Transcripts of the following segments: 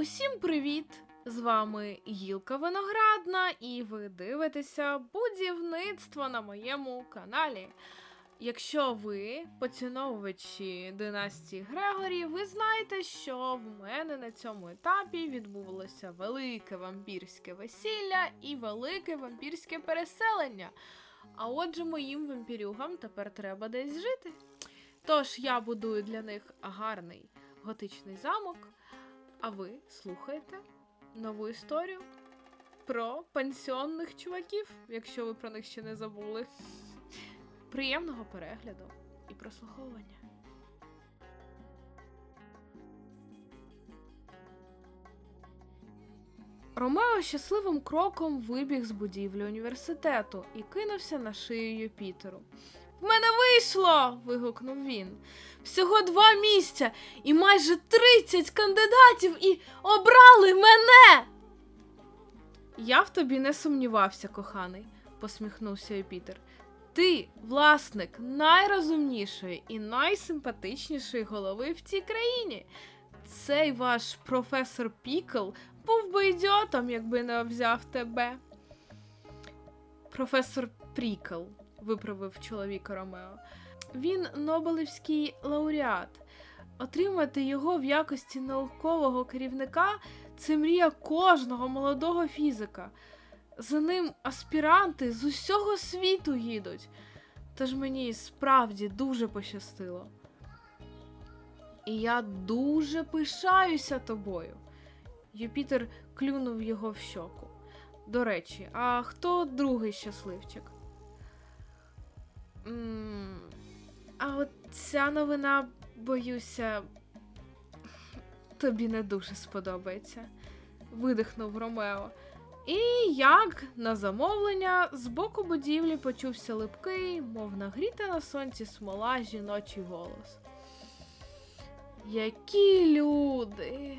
Усім привіт! З вами Гілка Виноградна, і ви дивитеся будівництво на моєму каналі. Якщо ви поціновувачі династії Грегорі, ви знаєте, що в мене на цьому етапі відбувалося велике вампірське весілля і велике вампірське переселення. А отже, моїм вампірюгам тепер треба десь жити. Тож я будую для них гарний готичний замок. А ви слухаєте нову історію про пансіонних чуваків, якщо ви про них ще не забули. Приємного перегляду і прослуховування. Ромео щасливим кроком вибіг з будівлі університету і кинувся на шию Юпітеру. В мене вийшло. вигукнув він. Всього два місця і майже 30 кандидатів і обрали мене. Я в тобі не сумнівався, коханий, посміхнувся Юпітер. Ти власник найрозумнішої і найсимпатичнішої голови в цій країні. Цей ваш професор Пікл був би ідіотом, якби не взяв тебе. Професор Прікл, виправив чоловіка Ромео. Він Нобелівський лауреат. Отримати його в якості наукового керівника це мрія кожного молодого фізика. За ним аспіранти з усього світу їдуть. Тож мені справді дуже пощастило. І я дуже пишаюся тобою. Юпітер клюнув його в щоку. До речі, а хто другий щасливчик? А от ця новина, боюся, тобі не дуже сподобається, видихнув Ромео. І як на замовлення, з боку будівлі почувся липкий, мов нагріта на сонці смола жіночий голос. Які люди!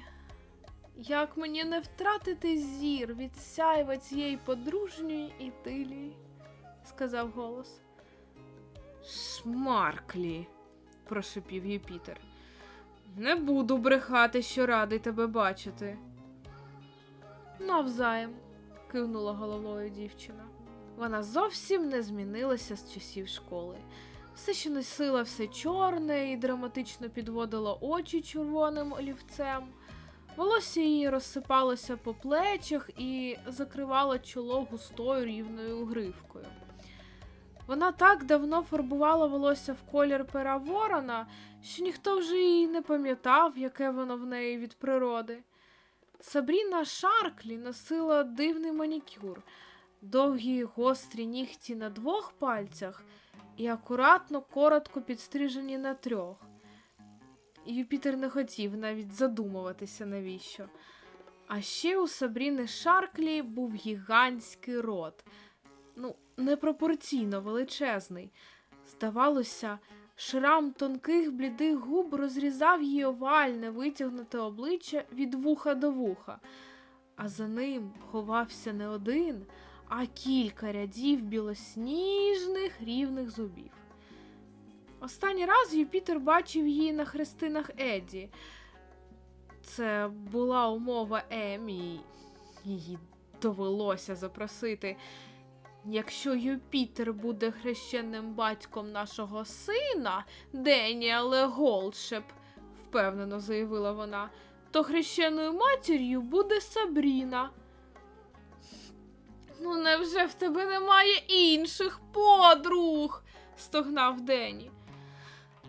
Як мені не втратити зір від сяйва цієї подружньої ідилії, сказав голос. Шмарклі, прошепів Юпітер. Не буду брехати, що радий тебе бачити. Навзаєм, кивнула головою дівчина. Вона зовсім не змінилася з часів школи. Все ще носила все чорне і драматично підводила очі червоним олівцем. Волосся її розсипалося по плечах і закривало чоло густою рівною гривкою. Вона так давно фарбувала волосся в колір пера ворона, що ніхто вже й не пам'ятав, яке воно в неї від природи. Сабріна Шарклі носила дивний манікюр, довгі гострі нігті на двох пальцях і акуратно коротко підстрижені на трьох. Юпітер не хотів навіть задумуватися навіщо. А ще у Сабріни Шарклі був гігантський рот, ну, непропорційно величезний. Здавалося, шрам тонких блідих губ розрізав її овальне витягнуте обличчя від вуха до вуха, а за ним ховався не один, а кілька рядів білосніжних рівних зубів. Останній раз Юпітер бачив її на хрестинах Едді. Це була умова Емі, її довелося запросити. Якщо Юпітер буде хрещенним батьком нашого сина, Деніале Голдшеп, впевнено заявила вона, то хрещеною матір'ю буде Сабріна. Ну, невже в тебе немає інших подруг? стогнав Дені.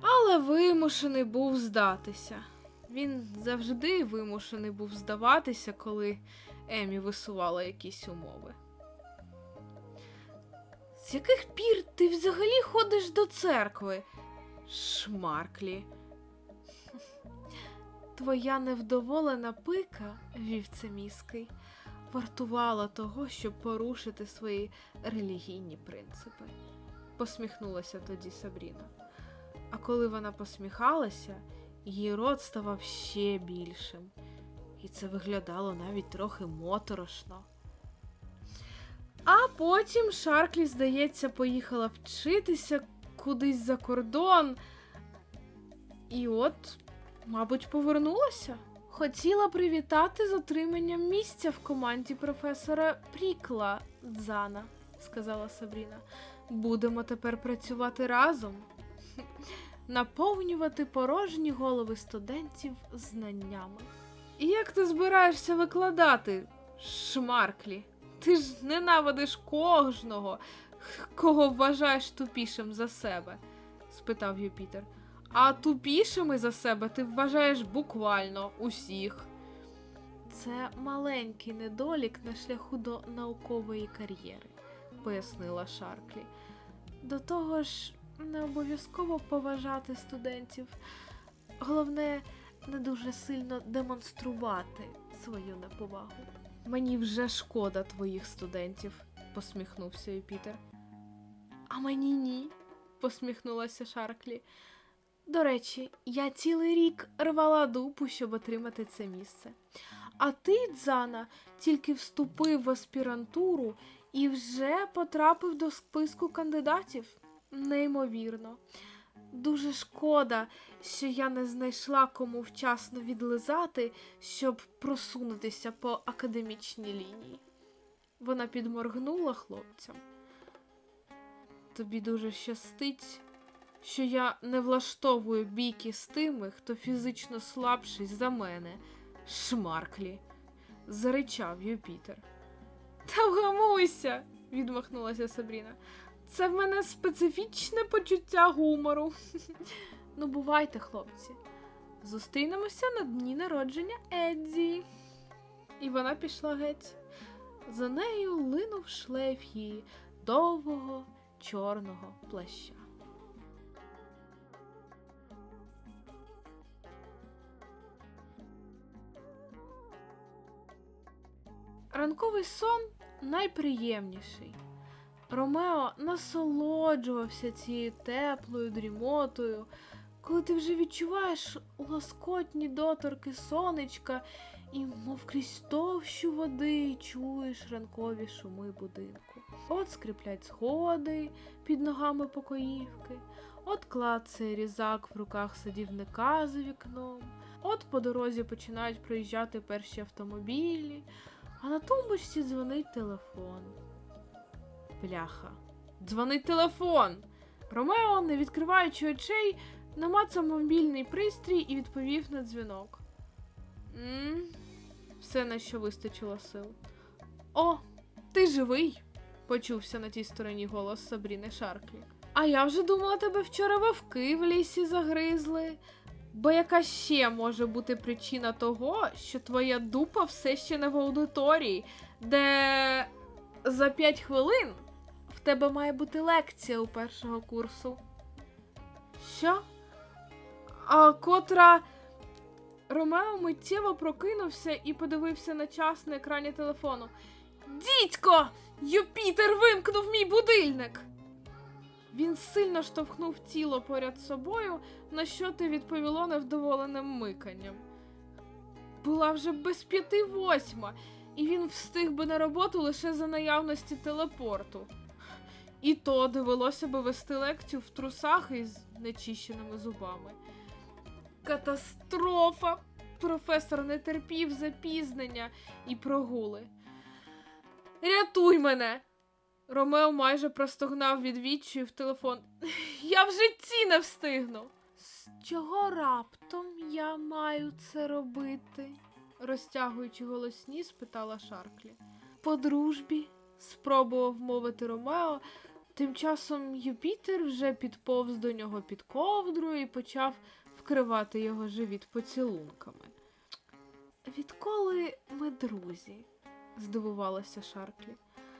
Але вимушений був здатися. Він завжди вимушений був здаватися, коли Емі висувала якісь умови. Яких пір ти взагалі ходиш до церкви? Шмарклі. Твоя невдоволена пика, вівце міський, вартувала того, щоб порушити свої релігійні принципи, посміхнулася тоді Сабріна. А коли вона посміхалася, її рот ставав ще більшим, і це виглядало навіть трохи моторошно. А потім Шарклі, здається, поїхала вчитися кудись за кордон. І от, мабуть, повернулася. Хотіла привітати з отриманням місця в команді професора Прікла Дзана, сказала Сабріна. Будемо тепер працювати разом, наповнювати порожні голови студентів знаннями. І як ти збираєшся викладати, шмарклі? Ти ж ненавидиш кожного, кого вважаєш тупішим за себе? спитав Юпітер. А тупішими за себе ти вважаєш буквально усіх. Це маленький недолік на шляху до наукової кар'єри, пояснила Шарклі. До того ж, не обов'язково поважати студентів. Головне, не дуже сильно демонструвати свою неповагу. Мені вже шкода твоїх студентів, посміхнувся Юпітер. А мені ні, посміхнулася Шарклі. До речі, я цілий рік рвала дупу, щоб отримати це місце. А ти, Дзана, тільки вступив в аспірантуру і вже потрапив до списку кандидатів. Неймовірно. Дуже шкода, що я не знайшла кому вчасно відлизати, щоб просунутися по академічній лінії. Вона підморгнула хлопцям. Тобі дуже щастить, що я не влаштовую бійки з тими, хто фізично слабший за мене, шмарклі, заричав Юпітер. Та вгамуйся, відмахнулася Сабріна. Це в мене специфічне почуття гумору. ну, бувайте, хлопці. Зустрінемося на дні народження Едді. І вона пішла геть. За нею линув шлейф її довгого чорного плаща. Ранковий сон найприємніший. Ромео насолоджувався цією теплою дрімотою, коли ти вже відчуваєш лоскотні доторки сонечка і, мов крізь товщу води, чуєш ранкові шуми будинку. От скриплять сходи під ногами покоївки, от клацає різак в руках садівника за вікном, от по дорозі починають проїжджати перші автомобілі, а на тумбочці дзвонить телефон. Бляха. Дзвонить телефон. Ромео, не відкриваючи очей, намацав мобільний пристрій і відповів на дзвінок. м Все на що вистачило сил. О, ти живий? почувся на тій стороні голос Сабріни Шарклі. А я вже думала, тебе вчора вовки в лісі загризли. Бо яка ще може бути причина того, що твоя дупа все ще не в аудиторії, де за п'ять хвилин тебе має бути лекція у першого курсу. Що? А котра. Ромео миттєво прокинувся і подивився на час на екрані телефону. Дідько! Юпітер вимкнув мій будильник! Він сильно штовхнув тіло поряд собою, на що ти відповіло невдоволеним миканням. Була вже без п'яти восьма, і він встиг би на роботу лише за наявності телепорту. І то довелося би вести лекцію в трусах із нечищеними зубами. Катастрофа! Професор не терпів запізнення і прогули. Рятуй мене! Ромео майже простогнав від відчаю в телефон. Я в житті не встигну. З чого раптом я маю це робити? розтягуючи голосні, спитала Шарклі. По дружбі, спробував мовити Ромео. Тим часом Юпітер вже підповз до нього під ковдрою і почав вкривати його живіт поцілунками. Відколи ми друзі? здивувалася Шарклі.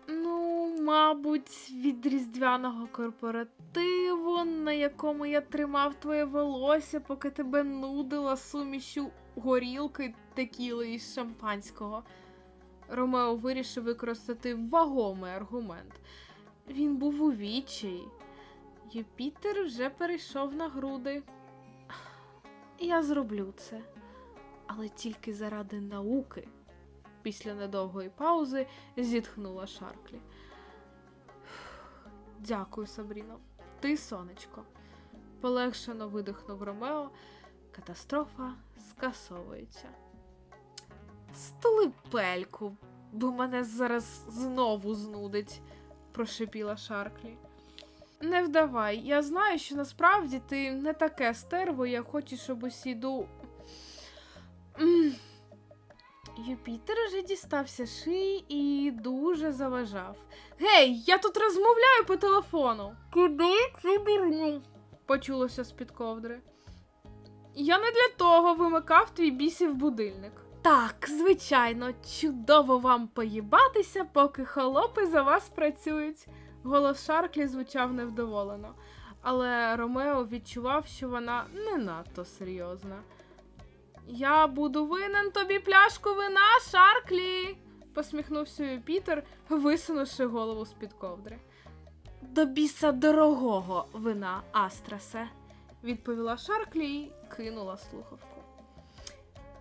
Ну, мабуть, від різдвяного корпоративу, на якому я тримав твоє волосся, поки тебе нудила сумішю горілки, текіли і шампанського. Ромео вирішив використати вагомий аргумент. Він був у відчаї. Юпітер вже перейшов на груди. Я зроблю це, але тільки заради науки. Після недовгої паузи зітхнула Шарклі. Дякую, Сабріно. Ти сонечко. Полегшено видихнув Ромео. Катастрофа скасовується. Стули пельку, бо мене зараз знову знудить, прошипіла Шарклі. Не вдавай, я знаю, що насправді ти не таке стерво, як хочеш, щоб усі ду. Юпітер уже дістався шиї і дуже заважав. Гей, я тут розмовляю по телефону. Куди цю дурню? почулося з-під ковдри. Я не для того вимикав твій бісів будильник. Так, звичайно, чудово вам поїбатися, поки холопи за вас працюють. Голос Шарклі звучав невдоволено, але Ромео відчував, що вона не надто серйозна. Я буду винен тобі пляшку вина, Шарклі, посміхнувся Юпітер, висунувши голову з-під ковдри. До біса дорогого вина, Астрасе, відповіла Шарклі і кинула слухавку.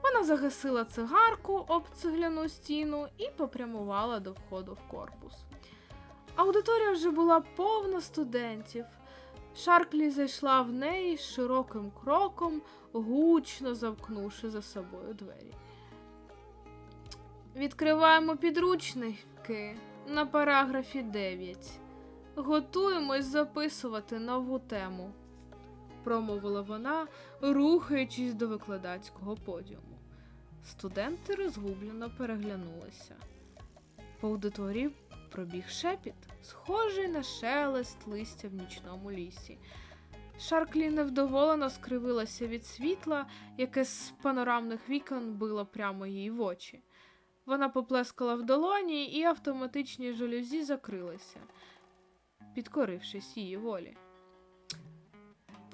Вона загасила цигарку об цегляну стіну і попрямувала до входу в корпус. Аудиторія вже була повна студентів. Шарклі зайшла в неї широким кроком, гучно замкнувши за собою двері. Відкриваємо підручники на параграфі 9. Готуємось записувати нову тему, промовила вона, рухаючись до викладацького подіуму. Студенти розгублено переглянулися. По аудиторії пробіг шепіт, схожий на шелест листя в нічному лісі. Шарклі невдоволено скривилася від світла, яке з панорамних вікон било прямо їй в очі. Вона поплескала в долоні, і автоматичні жалюзі закрилися, підкорившись її волі.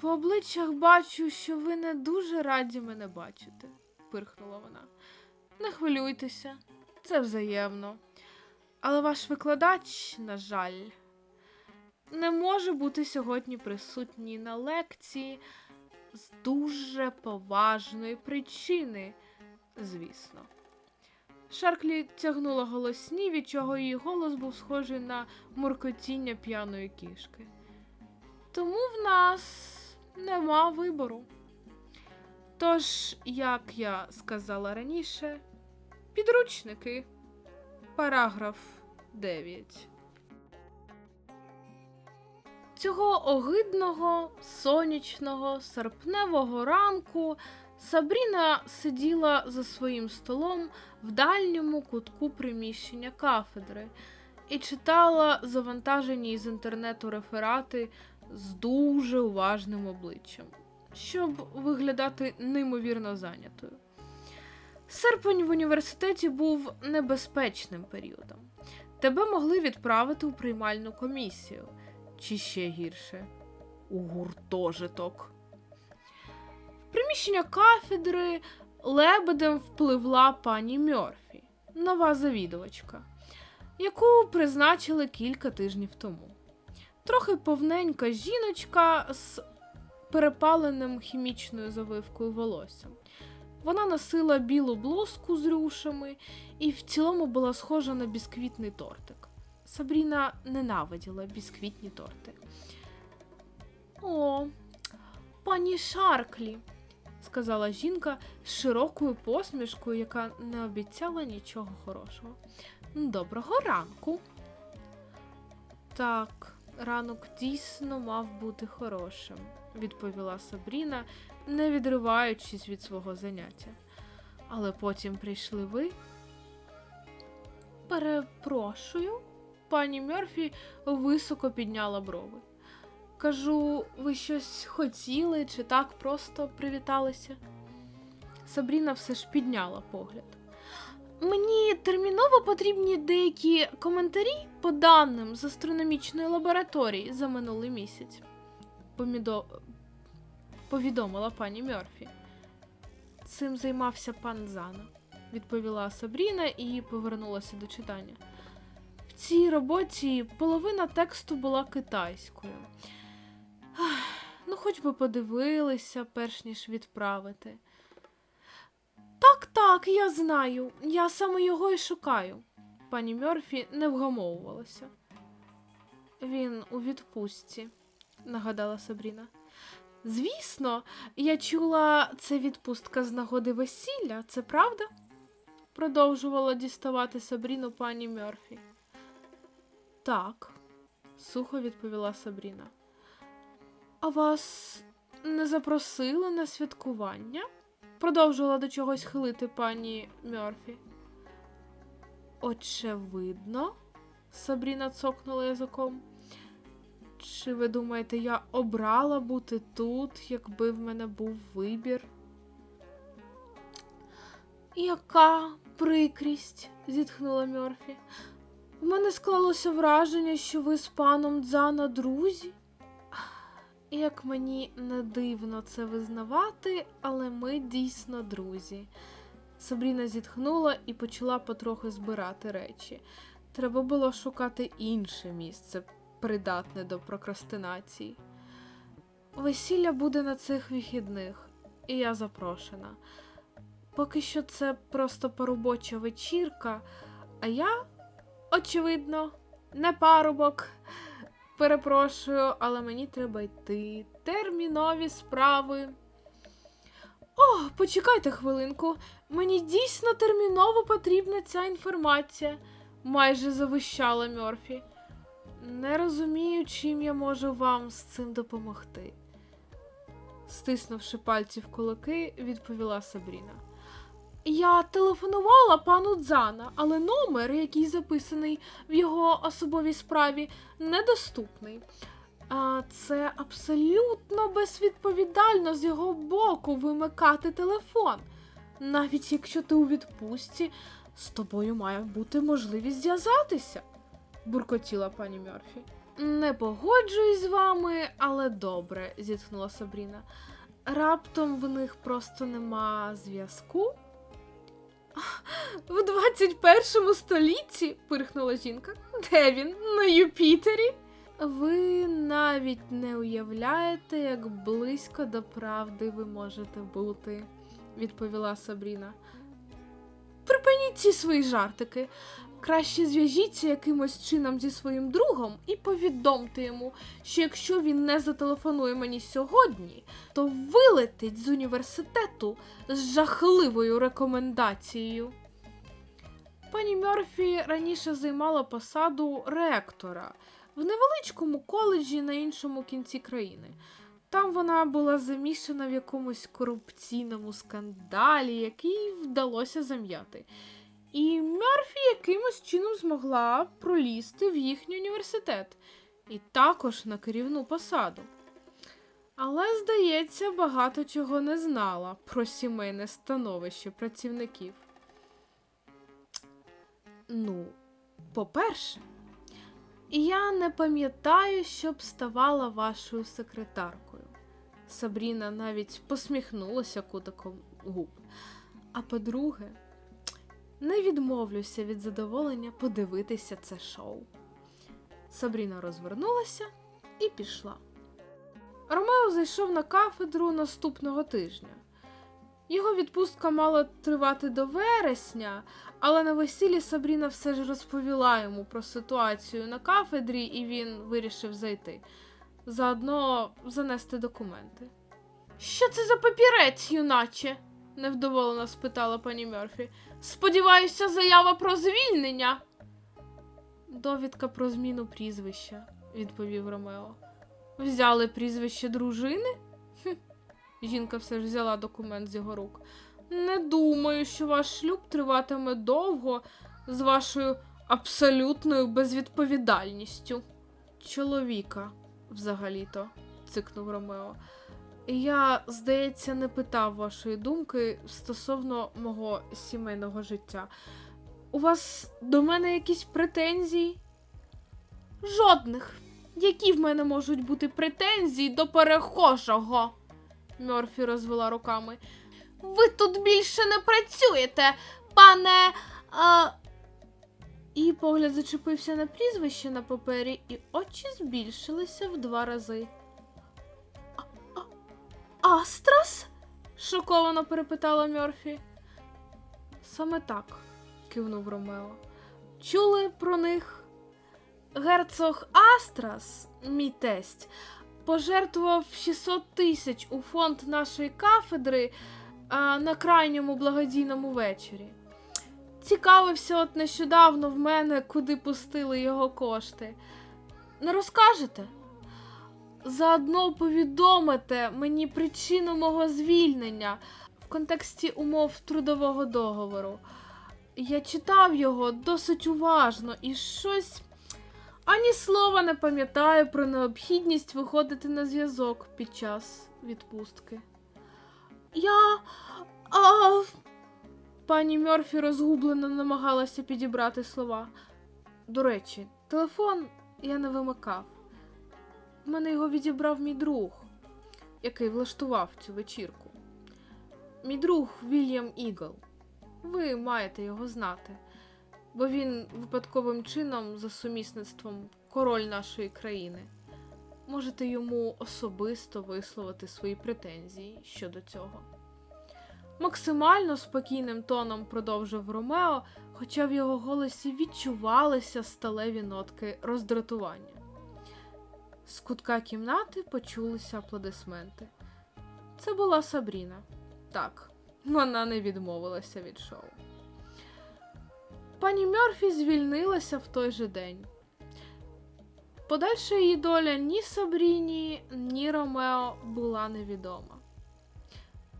По обличчях бачу, що ви не дуже раді мене бачити, пирхнула вона. Не хвилюйтеся, це взаємно. Але ваш викладач, на жаль, не може бути сьогодні присутній на лекції з дуже поважної причини, звісно. Шарклі тягнула голосні, від чого її голос був схожий на муркотіння п'яної кішки. Тому в нас нема вибору. Тож, як я сказала раніше, підручники. Параграф 9. Цього огидного, сонячного, серпневого ранку Сабріна сиділа за своїм столом в дальньому кутку приміщення кафедри і читала завантажені із інтернету реферати з дуже уважним обличчям, щоб виглядати неймовірно зайнятою. Серпень в університеті був небезпечним періодом. Тебе могли відправити у приймальну комісію, чи ще гірше у гуртожиток. В приміщення кафедри лебедем впливла пані Мьорфі, нова завідувачка, яку призначили кілька тижнів тому. Трохи повненька жіночка з перепаленим хімічною завивкою волоссям. Вона носила білу блузку з рюшами і в цілому була схожа на бісквітний тортик. Сабріна ненавиділа бісквітні торти. О, пані Шарклі, сказала жінка з широкою посмішкою, яка не обіцяла нічого хорошого. Доброго ранку. Так, ранок дійсно мав бути хорошим, відповіла Сабріна, не відриваючись від свого заняття. Але потім прийшли ви. Перепрошую, пані Мерфі високо підняла брови. Кажу, ви щось хотіли чи так просто привіталися? Сабріна все ж підняла погляд. Мені терміново потрібні деякі коментарі по даним з астрономічної лабораторії за минулий місяць. Помідо... Повідомила пані Мерфі. Цим займався пан Зана, відповіла Сабріна і повернулася до читання. В цій роботі половина тексту була китайською. Ну, хоч би подивилися, перш ніж відправити. Так, так, я знаю. Я саме його і шукаю. Пані Мьорфі не вгамовувалася. Він у відпустці, нагадала Сабріна. Звісно, я чула, це відпустка з нагоди весілля, це правда? продовжувала діставати Сабріну пані Мерфі. Так, сухо відповіла Сабріна. А вас не запросили на святкування? Продовжувала до чогось хилити пані Мерфі. Очевидно, Сабріна цокнула язиком. Чи ви думаєте, я обрала бути тут, якби в мене був вибір? Яка прикрість, зітхнула Мьорфі. У мене склалося враження, що ви з паном Дзана друзі. Як мені не дивно це визнавати, але ми дійсно друзі. Сабріна зітхнула і почала потрохи збирати речі. Треба було шукати інше місце, придатне до прокрастинації. Весілля буде на цих вихідних, і я запрошена. Поки що це просто поробоча вечірка, а я, очевидно, не парубок. Перепрошую, але мені треба йти. Термінові справи. О, почекайте хвилинку. Мені дійсно терміново потрібна ця інформація, майже завищала Мьорфі. Не розумію, чим я можу вам з цим допомогти. Стиснувши пальці в кулаки, відповіла Сабріна. Я телефонувала пану Дзана, але номер, який записаний в його особовій справі, недоступний. А це абсолютно безвідповідально з його боку вимикати телефон. Навіть якщо ти у відпустці, з тобою має бути можливість зв'язатися, буркотіла пані Мерфі. Не погоджуюсь з вами, але добре, зітхнула Сабріна. Раптом в них просто нема зв'язку. В 21 столітті, пирхнула жінка. Де він? На Юпітері? Ви навіть не уявляєте, як близько до правди ви можете бути, відповіла Сабріна. Припиніть ці свої жартики. Краще зв'яжіться якимось чином зі своїм другом і повідомте йому, що якщо він не зателефонує мені сьогодні, то вилетить з університету з жахливою рекомендацією. Пані Мерфі раніше займала посаду ректора в невеличкому коледжі на іншому кінці країни. Там вона була замішана в якомусь корупційному скандалі, який вдалося зам'яти. І Мерфі якимось чином змогла пролізти в їхній університет і також на керівну посаду. Але, здається, багато чого не знала про сімейне становище працівників. Ну, по-перше, я не пам'ятаю, щоб ставала вашою секретаркою. Сабріна навіть посміхнулася кутиком губ. А по-друге, не відмовлюся від задоволення подивитися це шоу. Сабріна розвернулася і пішла. Ромео зайшов на кафедру наступного тижня. Його відпустка мала тривати до вересня, але на весіллі Сабріна все ж розповіла йому про ситуацію на кафедрі, і він вирішив зайти. Заодно занести документи. Що це за папірець, юначе? невдоволено спитала пані Мерфі. Сподіваюся, заява про звільнення. Довідка про зміну прізвища, відповів Ромео. Взяли прізвище дружини? Хм. Жінка все ж взяла документ з його рук. Не думаю, що ваш шлюб триватиме довго з вашою абсолютною безвідповідальністю. Чоловіка, взагалі-то, цикнув Ромео. Я, здається, не питав вашої думки стосовно мого сімейного життя. У вас до мене якісь претензії? Жодних. Які в мене можуть бути претензії до перехожого? Мерфі розвела руками. Ви тут більше не працюєте, пане. А... І погляд зачепився на прізвище на папері, і очі збільшилися в два рази. Астрас? шоковано перепитала Мерфі. Саме так, кивнув Ромео. Чули про них? Герцог Астрас, мій тесть, пожертвував 600 тисяч у фонд нашої кафедри а, на крайньому благодійному вечорі. Цікавився от нещодавно в мене, куди пустили його кошти. Не розкажете? Заодно повідомите мені причину мого звільнення в контексті умов трудового договору. Я читав його досить уважно і щось ані слова не пам'ятаю про необхідність виходити на зв'язок під час відпустки. Я. А... Пані Мьорфі розгублено намагалася підібрати слова. До речі, телефон я не вимикав. Мене його відібрав мій друг, який влаштував цю вечірку. Мій друг Вільям Ігл. Ви маєте його знати, бо він випадковим чином за сумісництвом король нашої країни. Можете йому особисто висловити свої претензії щодо цього. Максимально спокійним тоном продовжив Ромео, хоча в його голосі відчувалися сталеві нотки роздратування. З кутка кімнати почулися аплодисменти. Це була Сабріна. Так, вона не відмовилася від шоу. Пані Мьорфі звільнилася в той же день. Подальша її доля ні Сабріні, ні Ромео була невідома.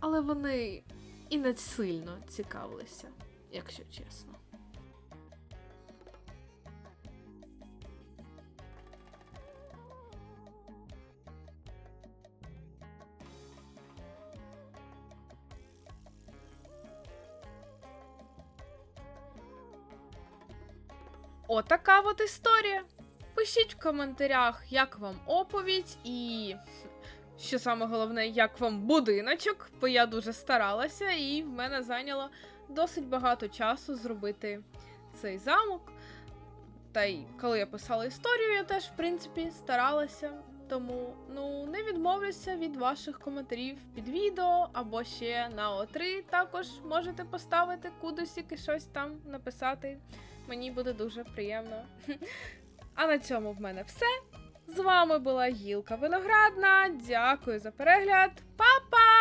Але вони і не сильно цікавилися, якщо чесно. Отака от історія. Пишіть в коментарях, як вам оповідь і що саме головне, як вам будиночок, бо я дуже старалася, і в мене зайняло досить багато часу зробити цей замок. Та й коли я писала історію, я теж, в принципі, старалася. Тому ну не відмовлюся від ваших коментарів під відео або ще на О3 також можете поставити кудись і щось там написати. Мені буде дуже приємно. А на цьому в мене все. З вами була Гілка Виноградна. Дякую за перегляд. Па!